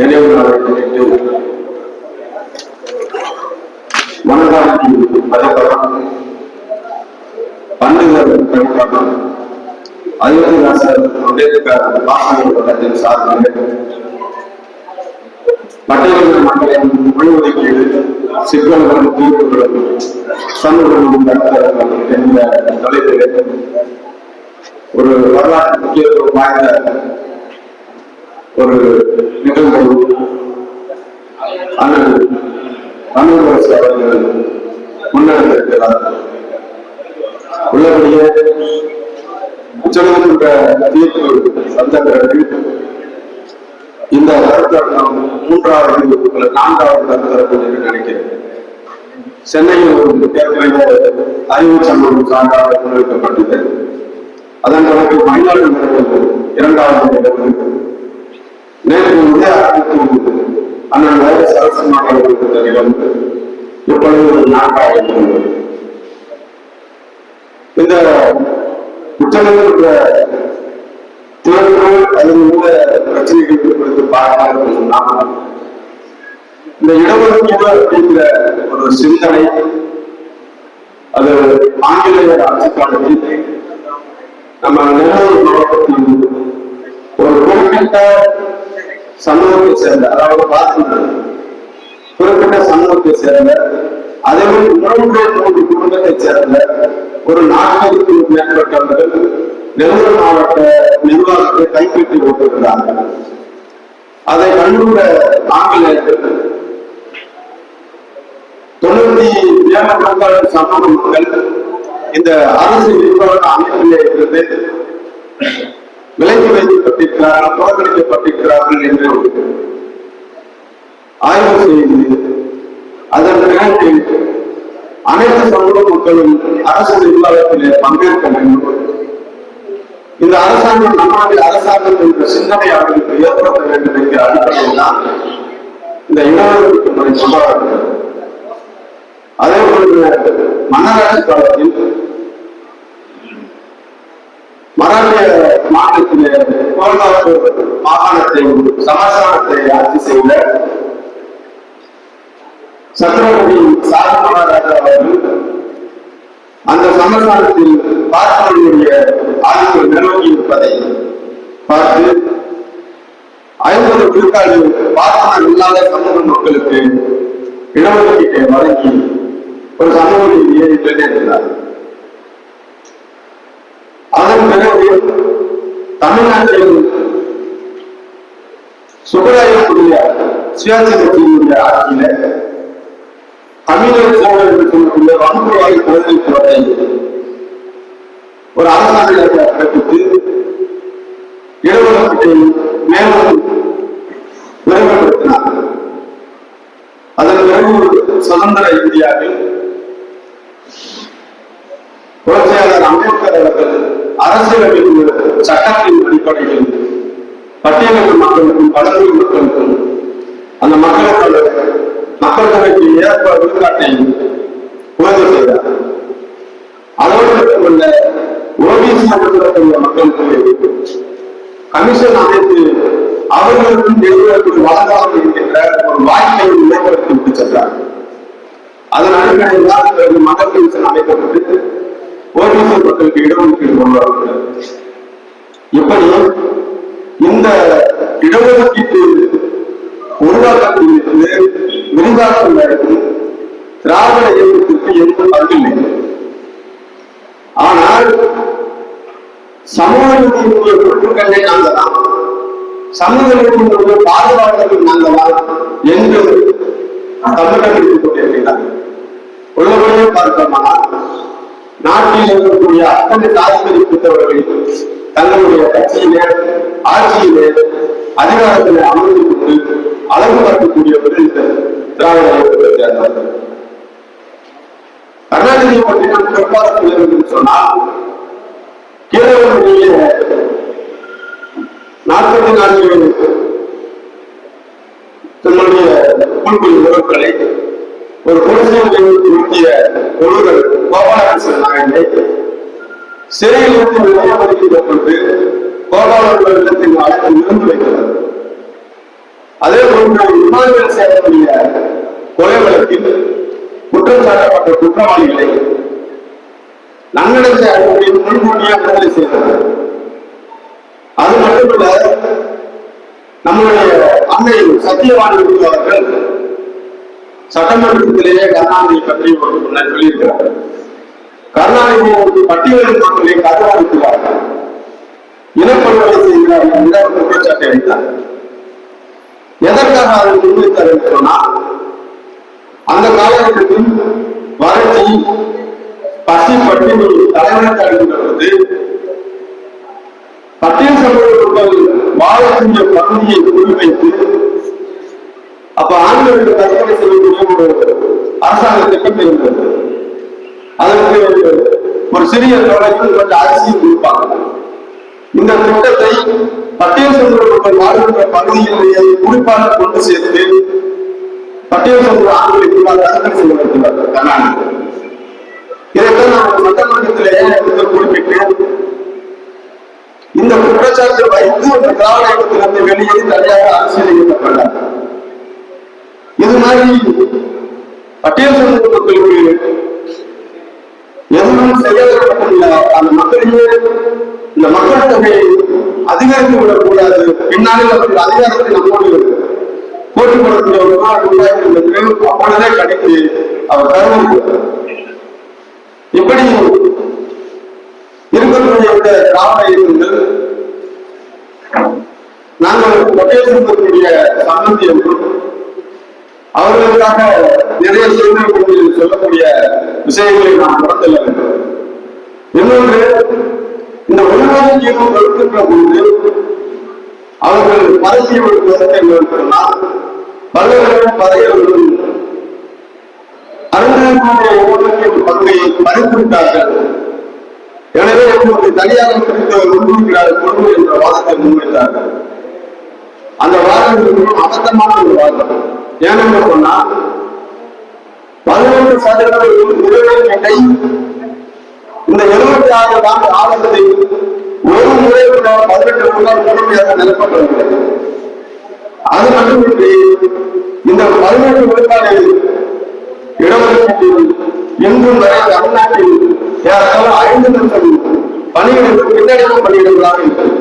நினைவு நாளை முன்னிட்டு மனதாட்சி பதப்படம் பண்டுகள் பதிப்பகம் அயோத்திதாசர் அம்பேத்கர் வாசகர் வட்டத்தின் சார்பில் பட்டியலின மக்களின் உள்ஒதுக்கீடு சிக்கல்களும் தீர்வுகளும் சமூகங்களும் தடுத்தல் என்ற தலைப்பில் ஒரு வரலாற்று முக்கியத்துவம் வாய்ந்த ஒரு நிகழ்வு. அண்ணன் தமிழரசு அவர்கள் முன்னெடுத்திருக்கிறார்கள் உள்ளபடியே உச்சநீதிமன்ற தீர்ப்பு வந்த பிறகு இந்த கருத்தரங்கம் மூன்றாவது அல்லது நான்காவது கருத்தரங்கம் என்று நினைக்கிறேன். சென்னையில் ஒரு ஏற்கனவே அறிவு சம்பவம் சான்றாக முன்வைக்கப்பட்டது. அதன் பிறகு மயிலாடுதுறையில் இரண்டாவது நிகழ்வு நேற்று உதய அரங்கத்தில் அண்ணன் வேலை சரசமாக இருக்கிற நிகழ்வு இப்பொழுது ஒரு நான்காவது நிகழ்வு இந்த உச்சநீதிமன்ற திறன்கள் அல்லது மூல பிரச்சனைகள் குறித்து பார்க்க சொன்னால் இந்த இடஒதுக்கீடு அப்படிங்கிற ஒரு சிந்தனை அது ஆங்கிலேயர் ஆட்சி காலத்தில் நம்ம நிலவூர் மாவட்டத்தில் ஒரு குறிப்பிட்ட சமூகத்தை சேர்ந்த அதாவது பார்த்து குறிப்பிட்ட சமூகத்தை சேர்ந்த அதே மாதிரி மூன்று மூன்று குடும்பத்தை சேர்ந்த ஒரு நாற்பதுக்கு மேற்பட்டவர்கள் நெல்லூர் மாவட்ட நிர்வாகத்தை கைப்பற்றி கொண்டிருக்கிறார்கள். அதை கண்டுள்ள ஆங்கிலேயர்கள் தொண்ணூத்தி ஏழு சமூக மக்கள் இந்த அரசு நிர்வாக அமைப்பிலே இருந்து விலக்கி வைத்து புறக்கணிக்கப்பட்டிருக்கிறார்கள் என்று ஆய்வு செய்து அதன் பிறகு அனைத்து சமூக மக்களும் அரசு நிர்வாகத்திலே பங்கேற்க வேண்டும். இந்த அரசாங்கம் நம்மளுடைய அரசாங்கம் என்ற சிந்தனை அவர்களுக்கு ஏற்படுத்த வேண்டும் என்கிற அடிப்படையில் தான் இந்த இடஒதுக்கீட்டு முறை கொண்டாடப்பட்டது. அதே போன்று மன்னராட்சி காலத்தில் மராட்டிய மாநிலத்திலே மாகாணத்தை சமாசாரத்தை ஆட்சி செய்த சத்ரபதி சாது மகாராஜா அவர்கள் அந்த சமஸ்தானத்தில் பார்ப்பனுடைய ஆதிக்கம் நிலவி இருப்பதை பார்த்து ஐம்பது விழுக்காடு பார்ப்பனர் இல்லாத சமூக மக்களுக்கு இடஒதுக்கீட்டை வழங்கி ஒரு சமூக நீதியை நிலைநிறுத்தினார் அதன் பிறகு தமிழ்நாட்டில் சுப்பராயக்கூடிய சுயாட்சி கட்சியினுடைய ஆட்சியில தமிழர் சோழர் என்று சொல்லக்கூடிய வன்முறையாய் குழந்தை ஒரு அரசாங்கத்தை பிறப்பித்து இளவரசத்தை மேலும் விரைவுபடுத்தினார் அதன் பிறகு சுதந்திர இந்தியாவில் புரட்சியாளர் அம்பேத்கர் அவர்கள் அரசியலமைப்பு சட்டத்தின் அடிப்படையில் பட்டியலிட்ட மக்களுக்கும் பழங்குடி மக்களுக்கும் அந்த மக்களுக்கு மக்கள் தொகைக்கு ஏற்ப விழுக்காட்டை உறுதி செய்தார் அதோடு மட்டுமல்ல ஓபிசி அமைப்பில் மக்களுக்கு கமிஷன் அமைத்து அவர்களுக்கும் நிறுவனத்துக்கு வழங்காமல் இருக்கின்ற ஒரு வாய்ப்பை மேம்படுத்தி விட்டு சென்றார் அதன் அடிப்படையில் தான் பிறகு மகள் கமிஷன் அமைக்கப்பட்டு ஓபிசி மக்களுக்கு இடஒதுக்கீடு கொண்டு வரப்பட்டது இப்படி இந்த இடஒதுக்கீட்டு உருவாக்கத்திலிருந்து விரிவாக்கம் வரைக்கும் திராவிட இயக்கத்திற்கு எந்த பங்கில்லை ஆனால் சமூக நீதியினுடைய பொருட்களை நாங்கள் தான் சமூக நீதியினுடைய பாதுகாவலர்கள் நாங்கள் தான் என்று தமிழகம் எடுத்துக் கொண்டிருக்கிறார் உள்ளபடியே பார்த்தோமானால் நாட்டில் இருக்கக்கூடிய அத்தனை சாதிகளை பெற்றவர்கள் தங்களுடைய கட்சியிலே ஆட்சியிலே அதிகாரத்திலே அமர்ந்து கொண்டு அழகு பார்க்கக்கூடியவர்கள் இந்த திராவிட இயக்கத்தை சேர்ந்தவர்கள். கருணாநிதியை பற்றி நான் சிறப்பாக சொல்ல வேண்டும் சொன்னால் கீழவர்களுடைய நாற்பத்தி நான்கு தன்னுடைய குழுக்குள் உறவுகளை ஒரு குடிசையில் நிறுத்திய ஒருவர் கோபாலகிருஷ்ணன் நாயனை சிறையில் இருந்து வெளியே கொண்டு கோபால மாணவர்கள் இல்லத்தில் அழைத்து விருந்து வைக்கிறது அதே போன்று இமானுவேல் சேகருடைய கொலை வழக்கில் குற்றம் சாட்டப்பட்ட குற்றவாளிகளை நன்னடத்தை அடிப்படையில் முன்கூட்டியாக விடுதலை செய்தது அது மட்டுமல்ல நம்முடைய அன்னை சத்தியவாணி அவர்கள் சட்டமன்றத்திலேயே கருணாநிதியை பற்றி ஒரு முன்னர் சொல்லியிருக்கிறார்கள் கருணாநிதி பட்டியலில் மக்களை கருவாளிக்கிறார்கள் இனப்படுகொலை செய்கிறார்கள் என்ற ஒரு குற்றச்சாட்டை அளித்தார். எதற்காக அதை முன்வைத்தார் என்று சொன்னால் அந்த காலகட்டத்தில் வறட்சி பசி பட்டி தலைவராக அடைகின்ற பொழுது பட்டியல் சமூக மக்கள் வாழக்கூடிய பகுதியை குறிவைத்து அப்ப ஆண்களுக்கு கற்பனை செய்யக்கூடிய ஒரு அரசாங்க திட்டம் இருந்தது? அதற்கு ஒரு சிறிய தொகையில் கொஞ்சம் அரிசியும் கொடுப்பாங்க. இந்த திட்டத்தை பட்டியல் சமூக வாழ்கின்ற பகுதியிலேயே குறிப்பாக கொண்டு சேர்த்து பட்டியல் சமூக ஆண்களுக்கு கற்பனை செய்ய வைத்துள்ளார் கர்நாடகா. இதைத்தான் நான் சட்டமன்றத்திலே குறிப்பிட்டு குறிப்பிட்டேன் இந்த குற்றச்சாட்டு வைத்து அந்த திராவிட இயக்கத்திலிருந்து வெளியே தனியாக அரசியல் இயக்கப்பட்டார் இது மாதிரி? பட்டியல் சமூக மக்களுக்கு எதுவும் செய்யப்பட்டுள்ள அந்த மக்களுக்கு இந்த மக்கள் தொகையை அதிகரித்து விடக்கூடாது. பின்னாளில் அவர்கள் அதிகாரத்தை நம்மோடு போட்டி போடக்கூடிய ஒரு நாள் உருவாக்கி அப்பொழுதே கணித்து அவர் கருவூர் இப்படி இருக்கக்கூடிய இந்த திராவிட இயக்கங்கள் நாங்கள் ஒட்டேசக்கூடிய சம்பந்தி என்றும் அவர்களுக்காக நிறைய செய்திகள் சொல்லக்கூடிய விஷயங்களை நாம் நடத்தல. வேண்டும் இன்னொன்று இந்த உள்நாட்டு ஜீவனம் கொடுக்கின்ற போது அவர்கள் பரப்பிய ஒரு கருத்து என்னவென்று சொன்னால் பல்வேறு பதவிகளும் பங்கை பறித்து விட்டார்கள். எனவே இப்போது தனியாக பிரித்து முன்வைக்கிறார் கொண்டு என்ற வாதத்தை முன்வைத்தார்கள். அந்த வாதம் அபத்தமான ஒரு வாதம். ஏனென்று சொன்னா பதினொன்று சதவீதம் கை இந்த எழுபத்தி ஆறு ஆண்டு ஆலோசனை ஒரு முறை பதினெட்டு முன்னாள் முழுமையாக நிலப்பட்டது அது மட்டுமின்றி இந்த பதினெட்டு விழுக்காடு இடஒதுக்கீட்டில் இன்றும் வரை தமிழ்நாட்டில் ஏறத்தாழ ஐந்து லட்சம் பணிகளுக்கு பின்னடைவு பணியிடங்களாக இருக்கிறது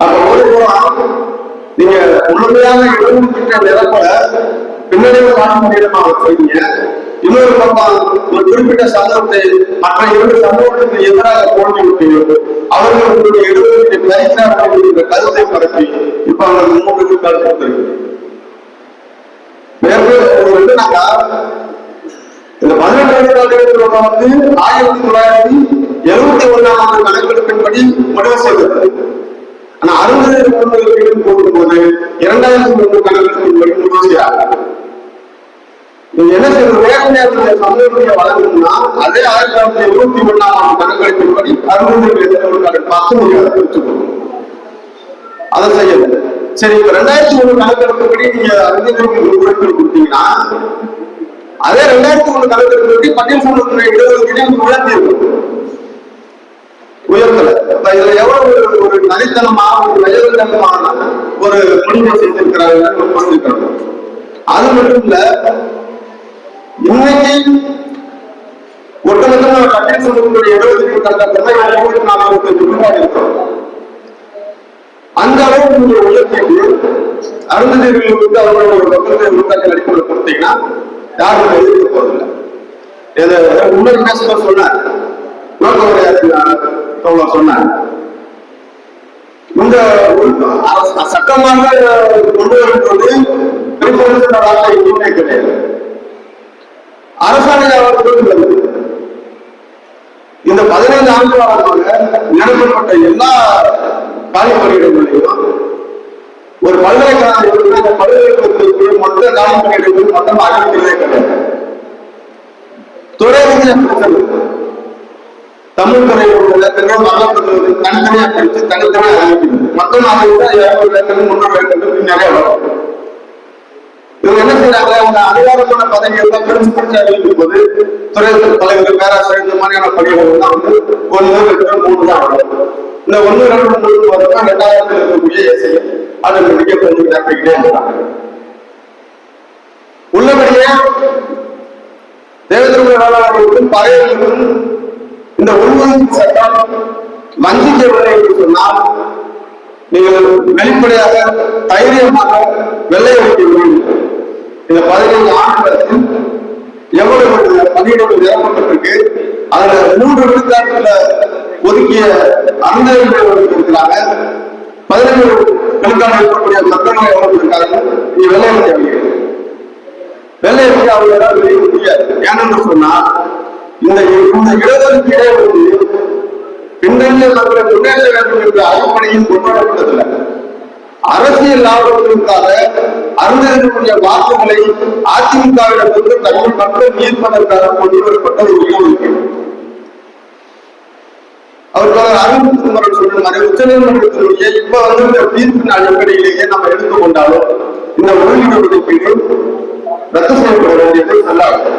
அப்ப ஒரு புறம் நீங்க முழுமையாக இடஒதுக்கீட்டை நிரப்ப பின்னடைவு காணும் அவர் செய்வீங்க இன்னொரு பக்கம் ஒரு குறிப்பிட்ட சமூகத்தை மற்ற இரண்டு சமூகத்துக்கு எதிராக போட்டி விட்டு அவர்கள் உங்களுடைய இடஒதுக்கீட்டை பறிக்கிறார் கருத்தை பரப்பி இப்ப அவங்க முன்னோக்கு கருத்து கொடுத்திருக்கு மேற்கொண்டு வந்து இந்த பதினெட்டு வந்து ஆயிரத்தி தொள்ளாயிரத்தி எழுபத்தி ஒண்ணாம் ஆண்டு கணக்கெடுப்பின்படி முடிவு செய்தது ஆனா அறுபது ஒன்பது போடும்போது இரண்டாயிரத்தி ஒன்று கணக்கெடுப்பின்படி முடிவு நீங்க என்ன செய்யணும்? வேலை நேரத்தில் சமூகத்தை வழங்கணும்னா அதே ஆயிரத்தி தொள்ளாயிரத்தி எழுபத்தி ஒண்ணாம் ஆண்டு கணக்கெடுப்பின்படி அறுபது பத்து முடியாது அதை செய்யல சரி இப்ப ரெண்டாயிரத்தி ஒண்ணு கணக்கெடுப்புப்படி நீங்க அறிஞர்களுக்கு உறுப்பினர் கொடுத்தீங்கன்னா அதே ரெண்டாயிரத்தி ஒண்ணு கணக்கெடுப்புப்படி பட்டியல் சமூகத்துறை இடஒதுக்கீடு உயர்த்தி இதுல எவ்வளவு ஒரு ஒரு நரித்தனமா ஒரு நயத்தனமான ஒரு முடிவை செய்திருக்கிறாங்க அது மட்டும் இல்ல இன்னைக்கு ஒட்டுமொத்தமா பட்டியல் சமூகத்துடைய இடஒதுக்கீடு கட்டப்பட்ட இருபத்தி நாலாயிரத்தி விழுக்காடு இருக்கிறோம் அந்த அளவுக்கு நீங்க உயர்த்திட்டு அருந்ததிகள் வந்து அவங்களோட ஒரு பக்கத்தை உருவாக்கி அடிப்படையில் கொடுத்தீங்கன்னா யாரும் எதிர்க்க போறதில்லை. இதை முன்னாடி பேசுற சொன்னார்? தோழர் சொன்னார். இந்த சட்டமாக கொண்டு வரும்போது பிரிப்பெடுத்ததாக எதுவுமே கிடையாது. அரசாணை அவர்கள் இந்த பதினைந்து ஆண்டு காலமாக நடத்தப்பட்ட எல்லா காலி ஒரு பல்கலைக்கழகம் அந்த பல்கலைக்கழகத்திற்கு மொத்த காலி பணியிடங்கள் மொத்தம் அறிவிக்கிறதே கிடையாது. துறை ரீதியா பிரிச்சது தமிழ் துறை இலக்கங்கள் வரலாற்று தனித்தனியா பிரித்து மக்கள் அறிவிக்கிறது மொத்தம் அறிவித்தா இருநூறு முன்னூறு நிறைய வரும். இவங்க என்ன செய்யறாங்க அவங்க அதிகாரமான பதவி எல்லாம் பிரிச்சு போது துறை தலைவர் பேராசிரியர் இந்த மாதிரியான பணிகள் தான் வந்து ஒன்று ரெண்டு மூணு தான் வரும். இந்த ஒண்ணு ரெண்டு மூணு வருஷம் ரெண்டாயிரத்துல இருக்கக்கூடிய அது ஆட்டோமேட்டிக்கா கொஞ்சம் நிரப்பிக்கிட்டே இருக்காங்க. உள்ளபடியே தேவேந்திர வேளாளர்களுக்கும் பகைவர்களுக்கும் இந்த உள்வதற்கு சட்டம் வஞ்சிக்கவில்லை என்று சொன்னால் வெளிப்படையாக தைரியமாக வெள்ளை அடிக்க இந்த பதினைந்து ஆண்டுகளுக்கு எவ்வளவு பணியிடங்கள் நிரப்பப்பட்டிருக்கு அதுல மூன்று விழுக்காட்டுல ஒதுக்கிய அந்த இருக்கிறாங்க பதினைந்து விழுக்காடு இருக்கக்கூடிய மக்கள் எவ்வளவு இருக்காங்க நீ வெள்ளை அடிக்க வெள்ளை அடிக்க அவங்களால வெளியே முடியாது ஏன்னு சொன்னா இந்த இந்த இடஒதுக்கீடே வந்து பின்னணிய மக்களை முன்னேற்ற வேண்டும் என்ற அடிப்படையில் கொண்டாடப்பட்டதில்லை அரசியல் லாபத்திற்காக அருந்திருக்கக்கூடிய வாக்குகளை அதிமுகவிடமிருந்து தமிழ் மக்கள் மீட்பதற்காக கொண்டு வரப்பட்ட ஒரு இடஒதுக்கீடு அவர்கள் அருண்குமார் சொன்ன மாதிரி இப்ப வந்து தீர்ப்பின் அடிப்படையிலேயே நம்ம எடுத்துக்கொண்டாலும் இந்த ஒழுங்கு ஒதுக்கீடு ரத்து செய்யப்பட வேண்டியது நல்லாகும்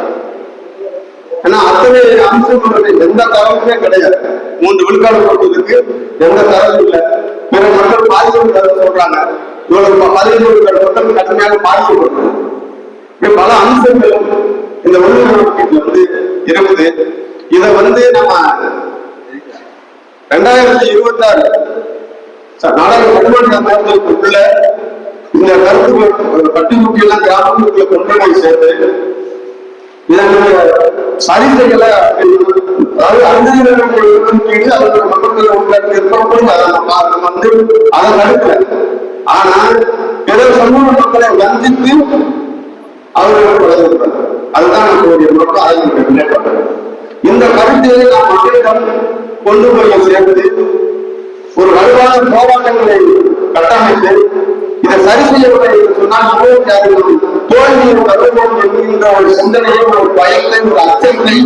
ஏன்னா அத்தனை அம்சம் எந்த தரவுமே கிடையாது. மூன்று விழுக்காடு போட்டதுக்கு எந்த தரவும் இல்லை. பிற மக்கள் பாதிக்கப்பட்டு சொல்றாங்க. இவ்வளவு பதினைந்து விழுக்காடு மக்கள் கடுமையாக பாதிக்கப்படுறாங்க பல அம்சங்கள் இந்த ஒழுங்கு வந்து இருக்குது. இதை வந்து நம்ம ரெண்டாயிரத்தி இருபத்தி ஆறு நாடாளுமன்ற இந்த கருத்து பட்டிமுக்கியெல்லாம் எல்லாம் கிராமங்களுக்குள்ள கொண்டு போய் சேர்த்து இதனுடைய சரி செய்யல அதாவது அஞ்சலி ஒதுக்கீடு அதோட மக்கள் உள்ள அதை நம்ம வந்து அதை தடுக்கல ஆனா பிற சமூக மக்களை வஞ்சித்து அவர்களுக்கு அதுதான் நம்மளுடைய நோக்கம் அதை முன்னேற்றம் இந்த கருத்தை நாம் மக்களிடம் கொண்டு போய் சேர்ந்து ஒரு வலுவான போராட்டங்களை கட்டமைத்து இதை சரி செய்யவில்லை என்று சொன்னால் தோல்வியை வருவோம் என்கின்ற ஒரு சிந்தனையை ஒரு பயத்தை ஒரு அச்சத்தை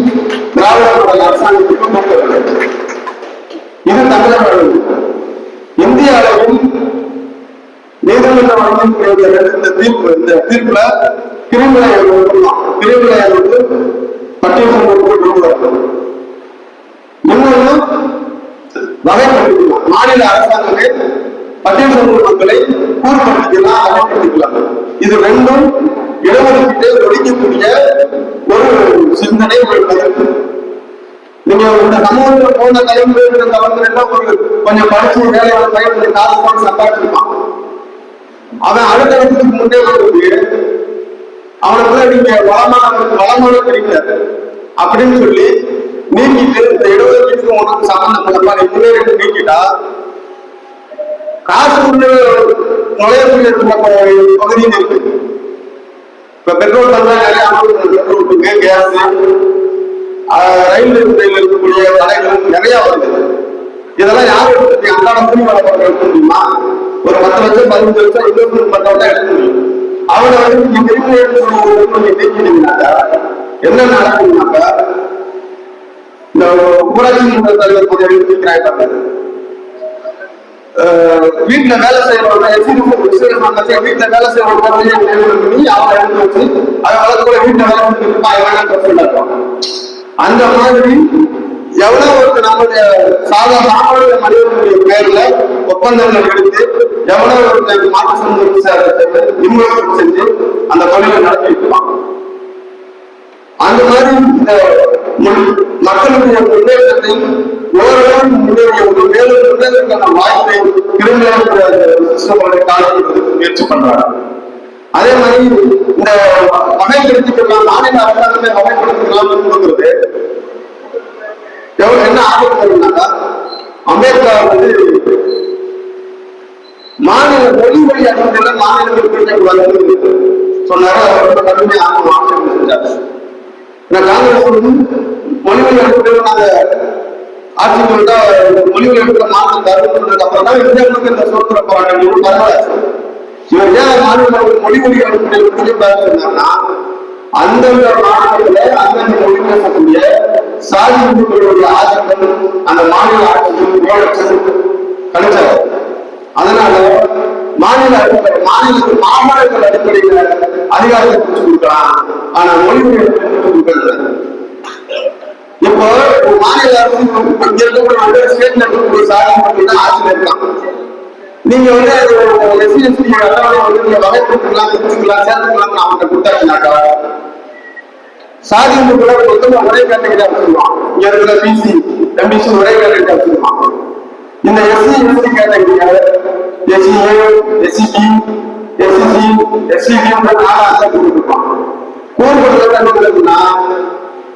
திராவிட மாடல் இது தமிழக அளவில் இந்திய அளவில் நீதிமன்றம் வழங்கக்கூடிய இந்த தீர்ப்பு இந்த தீர்ப்புல கிரிமினலை கிரிமினலை வந்து பட்டியல் சமூகத்துக்கு இன்னொன்னு வகைப்படுத்திக்கலாம். மாநில அரசாங்கமே பட்டியல் சமூக மக்களை கூர்படுத்திக்கலாம் இது ரெண்டும் இடஒதுக்கீட்டை ஒழிக்கக்கூடிய ஒரு சிந்தனை ஒரு கருத்து நீங்க இந்த சமூகத்துல போன தலைமுறை தலைமுறையில ஒரு கொஞ்சம் படிச்சு வேலை பயன்படுத்தி காசு போட்டு சம்பாதிச்சிருப்பான் அவன் அடுத்த முன்னே வந்து அவனுக்குள்ள நீங்க வளமான வளமான அப்படின்னு சொல்லி நீக்கிட்டு இந்த இடஒதுக்கீட்டுக்கு உனக்கு சம்பந்தப்பட்டப்பா நீ முன்னேறிட்டு நீக்கிட்டா காசு உள்ள நுழையக்கூடிய பகுதியில் இருக்கு. இப்ப பெட்ரோல் பங்க் நிறைய அமௌண்ட் பெட்ரோல் இருக்கு கேஸ் ரயில் நிலையத்தில் இருக்கக்கூடிய கடைகள் நிறைய வருது. இதெல்லாம் யாரும் எடுத்து அன்றாட கூலி வேலை பார்க்க எடுக்க முடியுமா? ஒரு பத்து லட்சம் பதினஞ்சு லட்சம் இன்வெஸ்ட்மெண்ட் பண்ணவங்க எடுக்க முடியும். அவனை வந்து நீங்க திரும்பி எடுத்து நீங்க நீக்கினீங்கன்னாக்கா என்ன நடக்கும்னாக்கா இந்த ஊராட்சி மன்ற தலைவர் கொஞ்சம் எடுத்துக்கிறாங்க வீட்டுல வேலை செய்யறவங்க வீட்டுல வேலை செய்யறவங்க அவங்க எடுத்து வச்சு அதனால கூட வீட்டுல வேலை செஞ்சுட்டு அந்த மாதிரி எவ்வளவு ஒரு நம்முடைய சாதா சாமானிய மனிதனுடைய பேர்ல ஒப்பந்தங்கள் எடுத்து எவ்வளவு ஒரு மாற்று சமூகத்தை இன்வெஸ்ட்மெண்ட் செஞ்சு அந்த தொழிலை நடத்திட்டு இருப்பான் அந்த மாதிரி இந்த மக்களுடைய முன்னேற்றத்தை வாய்ப்பை முயற்சி பண்றாங்க அதே மாதிரி இந்த வகைப்படுத்திக்கலாம் மாநில அரசாங்கத்தை வகைப்படுத்திக்கலாம் கொடுக்கறது எவ்வளவு என்ன ஆபத்துனாக்கா அமெரிக்கா வந்து மாநில மொழி மொழி அடிப்படையில் மாநிலங்கள் பிரிக்கக்கூடாதுன்னு சொன்னாரு அவர் ரொம்ப கடுமையாக ஆட்சேபம் செஞ்சார் ஏன்னா காங்கிரஸ் வந்து மொழி வழி அடிப்படையில் நாங்க ஆட்சி கொண்டா அப்புறம் தான் இந்தியாவுக்கு இந்த சுதந்திர போராட்டம் பரவாயில்ல இவர் ஏன் மாநில மொழி வழி அடிப்படையில் சொன்னாங்கன்னா அந்தந்த மாநிலத்தில அந்தந்த மொழி பேசக்கூடிய சாதி குழுக்களுடைய ஆதிக்கம் அந்த மாநில ஆட்சியும் ஓடச்சும் அதனால மாநில அடிப்படை மாநில அடிப்படையில் அதிகாரத்தை கொடுக்கலாம். ஆனா மொழி கொடுக்கல. இப்போ ஒரு மாநில அரசு இங்க இருக்கக்கூடிய வெவ்வேறு ஸ்டேட்ல இருக்கக்கூடிய சாதி மக்கள் தான் ஆட்சியில் இருக்கான் நீங்க வந்து எஸ்சி எஸ்டி அட்டவணை வந்து நீங்க வகைப்படுத்திக்கலாம் பிரிச்சுக்கலாம் சேர்த்துக்கலாம் அவன்கிட்ட கொடுத்தாச்சுனாக்கா சாதி மக்களை மொத்தமா ஒரே கேட்டகரியா வச்சிருவான் இங்க இருக்கிற பிசி எம்பிசி ஒரே கேட்டகரியா வச்சிருவான் இந்த எஸ்சி எஸ்டி கேட்டகரியா எஸ்சிஏ எஸ்சிபி எஸ்சிசி எஸ்சிபி நாலு கொடுத்துருப்பான் கூறுபடுறது என்ன இருக்குன்னா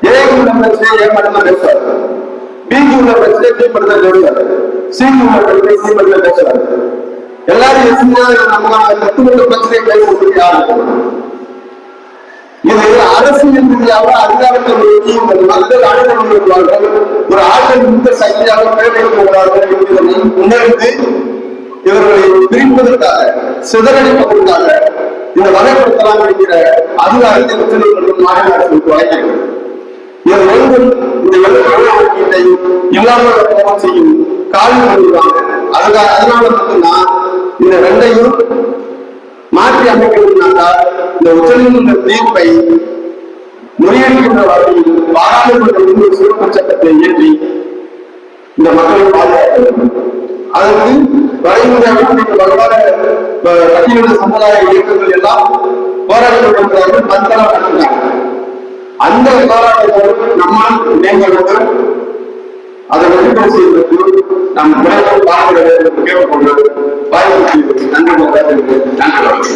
ஏக்கு உள்ள பிரச்சனை ஏ பேசுவார் பிக்கு உள்ள பிரச்சனை பி மட்டும் பேசுவார் சிக்கு உள்ள பிரச்சனை சி மட்டும் பேசுவார் எல்லாரும் எஸ்சியா நம்ம தத்துவ பிரச்சனை பேசுறதுக்கு யாரும் இது அரசியல் ரீதியாக அதிகாரத்தை நோக்கி இந்த மக்கள் அணுகல் வருவார்கள் ஒரு ஆற்றல் மிக்க சக்தியாக மேம்படுத்துகிறார்கள் என்பதை உணர்ந்து இவர்களை பிரிப்பதற்காக சிதறடிப்பதற்காக இந்த வகைப்படுத்தலாம் என்கிற அதிகாரத்தை உச்சநீதிமன்றம் மாநில அரசுக்கு வழங்கியது இது எழுதல் இந்த இல்லாமல் போக செய்யும். காலம் வருவாங்க அதுக்காக அதனால மட்டும்தான் இந்த ரெண்டையும் மாற்றி அமைக்கணும்னாக்கா இந்த உச்சநீதிமன்ற தீர்ப்பை முறியடிக்கின்ற வகையில் பாராளுமன்ற ஒரு சிறப்பு சட்டத்தை இயற்றி இந்த மக்களை பாதுகாக்க வேண்டும். அதற்கு வரைமுறையாக வருமான சமுதாய இயக்கங்கள் எல்லாம் போராடி கொண்டிருக்கிறார்கள் பந்தளம் நடத்துகிறாங்க அந்த போராட்டத்தோடு நம்மால் இணைந்தவர்கள் அதை வெற்றி செய்வதற்கு நம் முறைகள் பாடுகிறது கேட்கொண்டு வாய்ப்பு நன்றி நன்றி.